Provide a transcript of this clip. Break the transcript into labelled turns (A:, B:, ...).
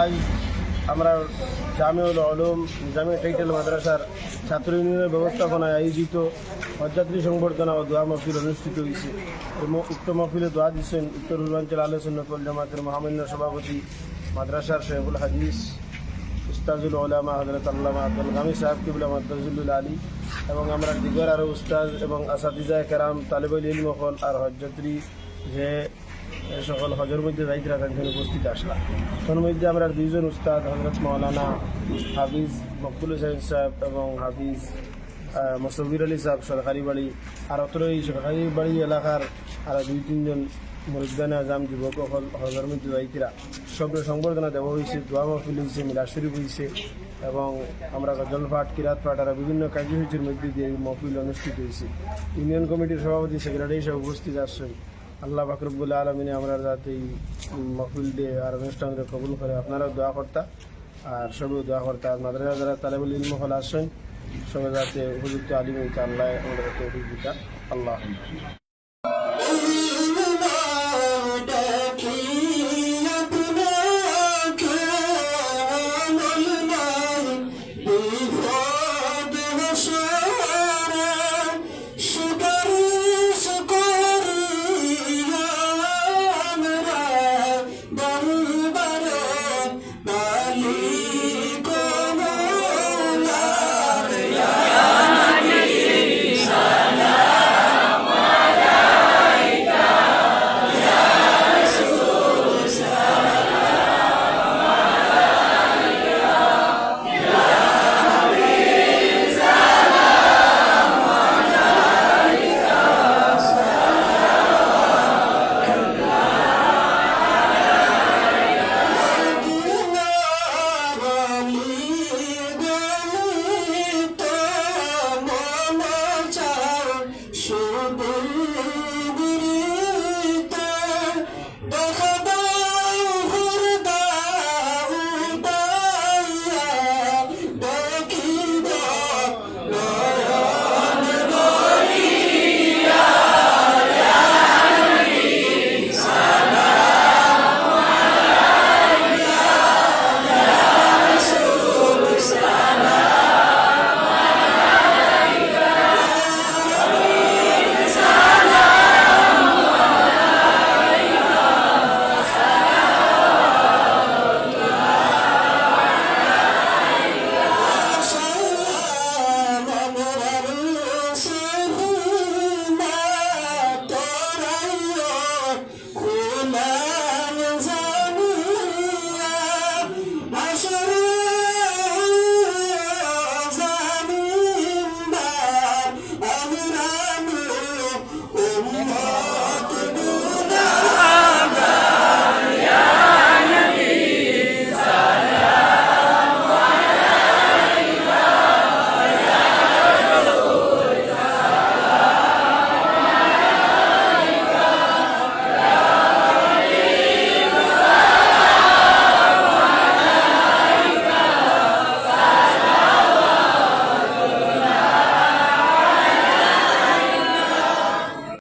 A: আজ আমরা জামিউল আলম জামিয়া টাইটেল মাদ্রাসার ছাত্র ইউনিয়নের ব্যবস্থাপনায় আয়োজিত হজযাত্রী সংবর্ধনা ও দোয়া মহফিল অনুষ্ঠিত হয়েছে। উক্ত মহফিলে দোয়া দিচ্ছেন উত্তর পূর্বাঞ্চল আলোচনাকল জামাতের মহামান্য সভাপতি মাদ্রাসার শেখুল হাদিস, উস্তাজুল ওলামা হজরত আল্লামা আব্দুল গামী সাহেব, কিবুল মাদ্রাজুল আলী এবং আমরা দিগর আরও উস্তাজ এবং আসাদিজা কেরাম, তালেবুল ইলম হল আর হজযাত্রী যে সকল হজর মধ্যে যাইতরা তাদের উপস্থিত আসলা তার মধ্যে আমরা দুইজন উস্তাদ হজরত মৌলানা হাফিজ মকবুল হোসেন সাহেব এবং হাফিজ মসবির আলী সাহেব সরকারি বাড়ি আর অত্র এই সরকারি বাড়ি এলাকার আর দুই, তিনজন মুরব্বান আজাম, যুবক হজের মধ্যে যাইতরা। সব সংবর্ধনা দেওয়া হয়েছে দোয়া মহফিল হয়েছে মিলাদ শরীফ হয়েছে এবং আমরা গজল পাঠ কিরাত পাঠ আর বিভিন্ন কার্যসূচির মধ্যে দিয়ে মহফিল অনুষ্ঠিত হয়েছে ইউনিয়ন কমিটির সভাপতি সেক্রেটারি সব উপস্থিত আসছেন আল্লাহ ফাকরবুল্লা আলমিনে আমরা যাতে মহফিল দিয়ে আর অনুষ্ঠানকে কবুল করে আপনারাও দোয়া কর্তা, আর সবই দোয়া কর্তা। আর মাদ্রাসা যারা তালেবুল ইলম হল আসেন সবাই যাতে উপযুক্ত আলিম আল্লাহ আমাদের উপযুক্ত আল্লাহ Bye.